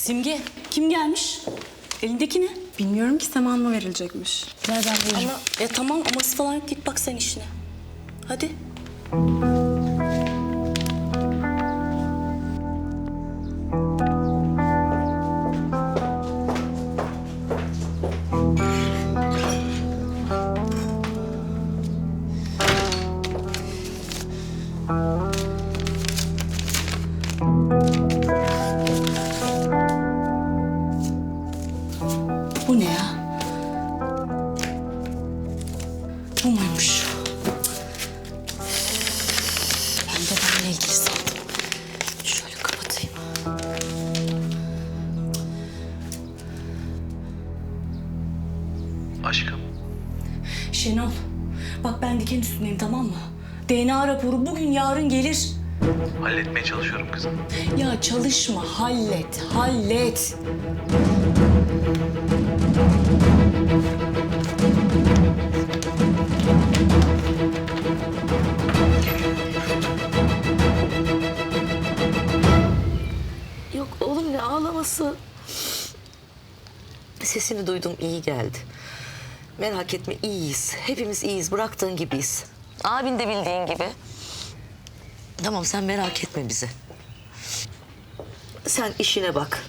Simge kim gelmiş? Elindeki ne? Bilmiyorum ki Sema Hanım'a verilecekmiş. Nereden Ama ya tamam aması falan yok git bak sen işine. Hadi. Aşkım. Şenol, bak ben diken üstündeyim tamam mı? DNA raporu bugün yarın gelir. Halletmeye çalışıyorum kızım. Ya çalışma, hallet, hallet. Yok oğlum ne ağlaması. Sesini duydum iyi geldi. Merak etme iyiyiz. Hepimiz iyiyiz. Bıraktığın gibiyiz. Abin de bildiğin gibi. Tamam sen merak etme bizi. Sen işine bak.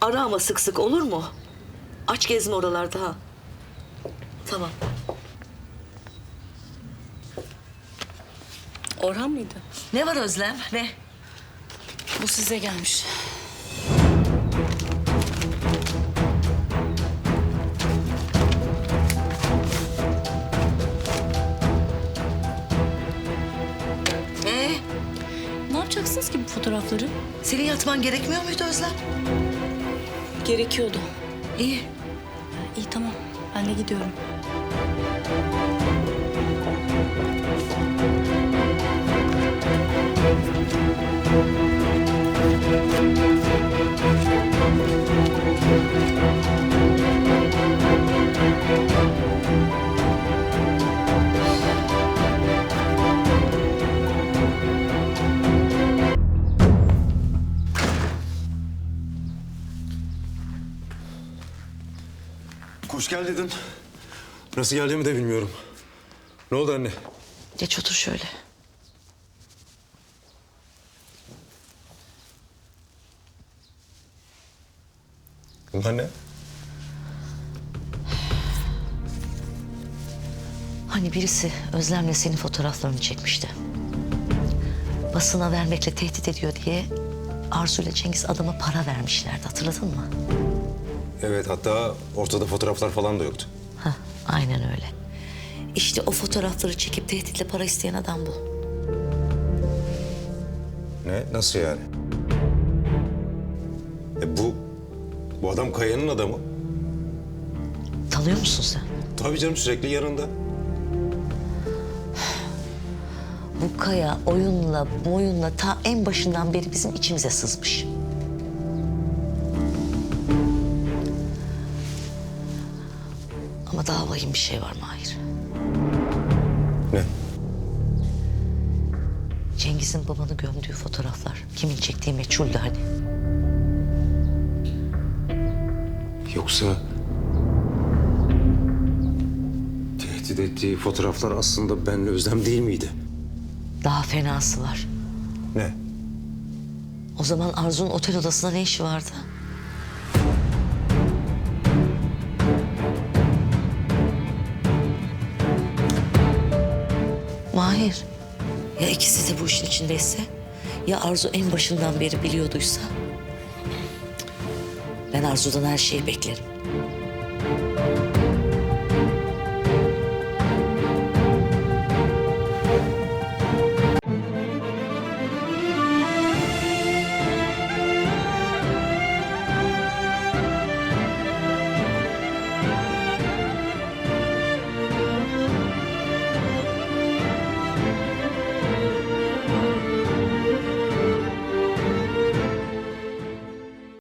Ara ama sık sık olur mu? Aç gezme oralarda ha. Tamam. Orhan mıydı? Ne var Özlem? Ne? Bu size gelmiş. Yapacaksınız ki bu fotoğrafları? senin yatman gerekmiyor muydu Özlem? Gerekiyordu. İyi. İyi tamam, ben de gidiyorum. Hoş geldin. Nasıl geldiğimi de bilmiyorum. Ne oldu anne? Geç otur şöyle. Bunlar ne? Hani birisi Özlem'le senin fotoğraflarını çekmişti. Basına vermekle tehdit ediyor diye Arzu ile Cengiz adama para vermişlerdi hatırladın mı? Evet hatta ortada fotoğraflar falan da yoktu. Hah, aynen öyle. İşte o fotoğrafları çekip tehditle para isteyen adam bu. Ne? Nasıl yani? E bu... Bu adam Kaya'nın adamı. Tanıyor musun sen? Tabii canım sürekli yanında. Bu kaya oyunla boyunla ta en başından beri bizim içimize sızmış. Ama daha vahim bir şey var Mahir. Ne? Cengiz'in babanı gömdüğü fotoğraflar. Kimin çektiği meçhuldü hani. Yoksa... Tehdit ettiği fotoğraflar aslında benle Özlem değil miydi? Daha fenası var. Ne? O zaman Arzu'nun otel odasında ne işi vardı? Mahir, ya ikisi de bu işin içindeyse? Ya Arzu en başından beri biliyorduysa? Ben Arzu'dan her şeyi beklerim.